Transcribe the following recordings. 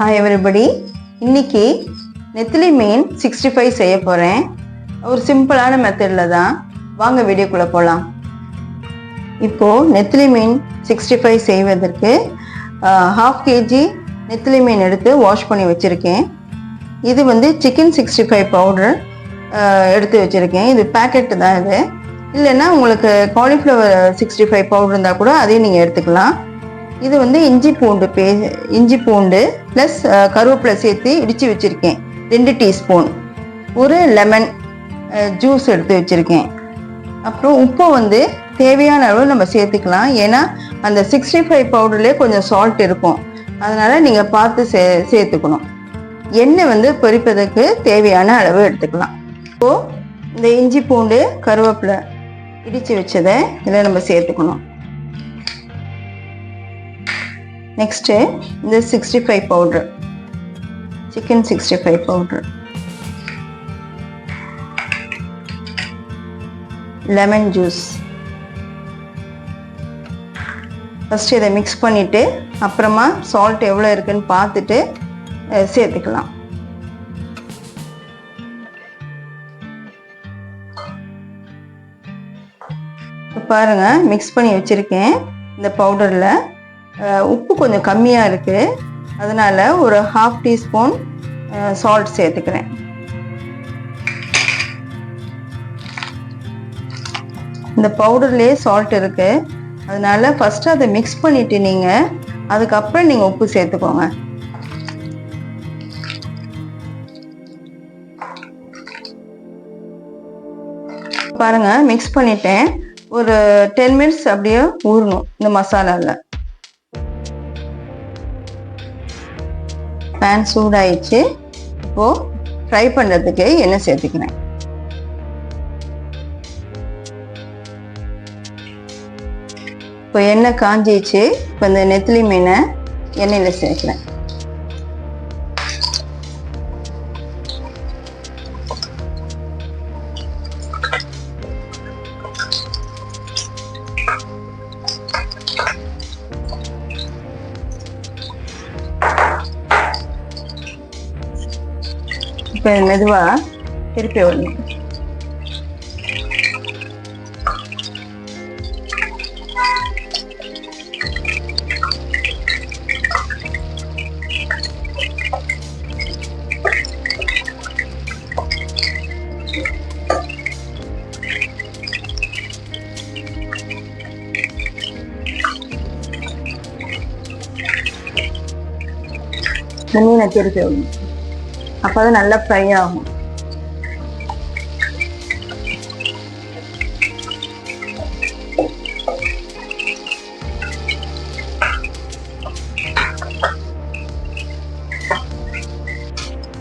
Hi everybody இன்னைக்கு நெத்திலி மீன் சிக்ஸ்டி ஃபைவ் செய்ய போகிறேன் ஒரு சிம்பிளான மெத்தடில் தான். வாங்க வீடியோக்குள்ளே போகலாம் இப்போது நெத்திலி மீன் சிக்ஸ்டி ஃபைவ் செய்வதற்கு ஹாஃப் கேஜி நெத்திலி மீன் எடுத்து வாஷ் பண்ணி வச்சுருக்கேன். இது வந்து சிக்கன் சிக்ஸ்டி ஃபைவ் பவுடர் எடுத்து வச்சுருக்கேன். இது பேக்கெட்டு தான் இது. இல்லைன்னா உங்களுக்கு காலிஃப்ளவர் சிக்ஸ்டி ஃபைவ் பவுடர் இருந்தால் கூட அதையும் நீங்கள் எடுத்துக்கலாம். இது வந்து இஞ்சி பூண்டு பே இஞ்சி பூண்டு ப்ளஸ் கருவேப்பிலை சேர்த்து இடித்து வச்சுருக்கேன். ரெண்டு டீஸ்பூன். ஒரு லெமன் ஜூஸ் எடுத்து வச்சுருக்கேன். அப்புறம் உப்பை வந்து தேவையான அளவு நம்ம சேர்த்துக்கலாம். ஏன்னா அந்த சிக்ஸ்டி ஃபைவ் பவுடர்லேயே கொஞ்சம் சால்ட் இருக்கும். அதனால் நீங்கள் பார்த்து சே சேர்த்துக்கணும். எண்ணெய் வந்து பொரிப்பதற்கு தேவையான அளவு எடுத்துக்கலாம். இப்போது இந்த இஞ்சி பூண்டு கருவேப்பிலை இடித்து வச்சதை இதில் நம்ம சேர்த்துக்கணும். நெக்ஸ்ட்டு இந்த sixty five powder chicken sixty five powder lemon juice first இதை மிக்ஸ் பண்ணிவிட்டு அப்புறமா சால்ட் எவ்வளோ இருக்குன்னு பார்த்துட்டு சேர்த்துக்கலாம். பாருங்கள் மிக்ஸ் பண்ணி வச்சுருக்கேன் இந்த பவுடரில் உப்பு கொஞ்சம் கம்மியாக இருக்குது அதனால் ஒரு ஹாஃப் டீஸ்பூன் சால்ட் சேர்த்துக்கிறேன். இந்த பவுடர்லேயே சால்ட் இருக்குது அதனால் ஃபஸ்ட்டு அதை மிக்ஸ் பண்ணிவிட்டு நீங்கள் அதுக்கப்புறம் நீங்கள் உப்பு சேர்த்துக்கோங்க. பாருங்க மிக்ஸ் பண்ணிட்டேன். ஒரு டென் மினிட்ஸ் அப்படியே ஊறணும் இந்த மசாலாவில் பேன் சூடாயிடுச்சு. இப்போ ஃப்ரை பண்ணுறதுக்கு எண்ணெய் சேர்த்துக்கிறேன். இப்போ எண்ணெய் காஞ்சிச்சு இப்போ இந்த நெத்திலி மீனை எண்ணெயில் சேர்க்குறேன். இப்போ மெதுவாக திருப்பி விடணும் இந்த மீனை திருப்பி விடணும் அப்போ அது நல்லா ஃப்ரை ஆகும்.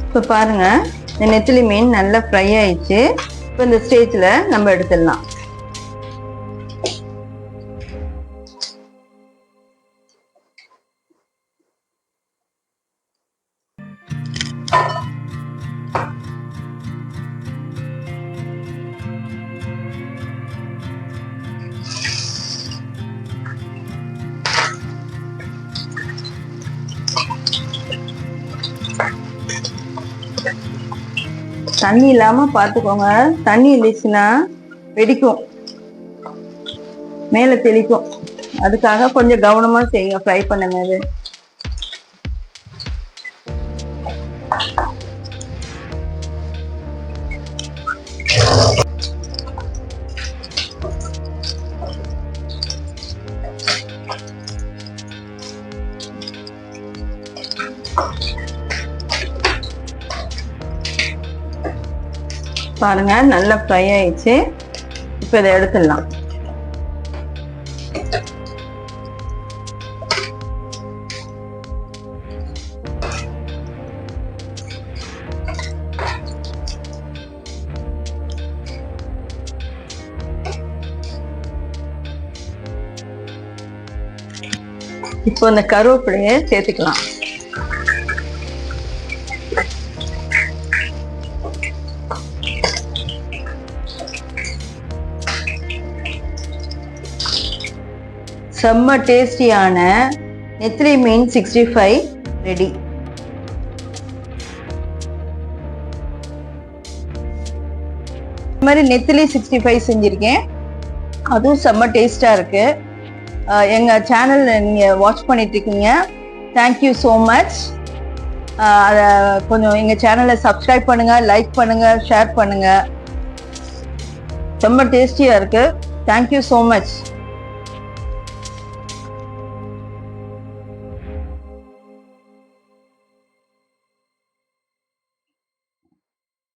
இப்போ பாருங்க இந்த நெத்திலி மீன் நல்லா ஃப்ரை ஆயிடுச்சு. இப்போ இந்த ஸ்டேஜில் நம்ம எடுத்துடலாம். தண்ணி இல்லாமல் பார்த்துக்கோங்க தண்ணி இருந்துச்சுன்னா வெடிக்கும். மேலே தெளிக்கும். அதுக்காக கொஞ்சம் கவனமாக செய்யுங்க. ஃப்ரை பண்ணும்போது பாருங்க நல்லா ஃப்ரை ஆயிடுச்சு. இப்போ இதை எடுத்துடலாம். இப்போ இந்த கருவேப்பிலையை சேர்த்துக்கலாம். செம்ம டேஸ்டியான நெத்திலி மீன் சிக்ஸ்டி ஃபைவ் ரெடி இது மாதிரி நெத்திலி சிக்ஸ்டி ஃபைவ் செஞ்சுருக்கேன். அதுவும் செம்ம டேஸ்ட்டாக இருக்குது எங்கள் சேனலில் நீங்கள் வாட்ச் பண்ணிட்டுருக்கீங்க தேங்க்யூ ஸோ மச் அதை கொஞ்சம் எங்கள் சேனலை சப்ஸ்கிரைப் பண்ணுங்கள் லைக் பண்ணுங்கள் ஷேர் பண்ணுங்கள் ரொம்ப டேஸ்டியாக இருக்குது தேங்க்யூ ஸோ மச்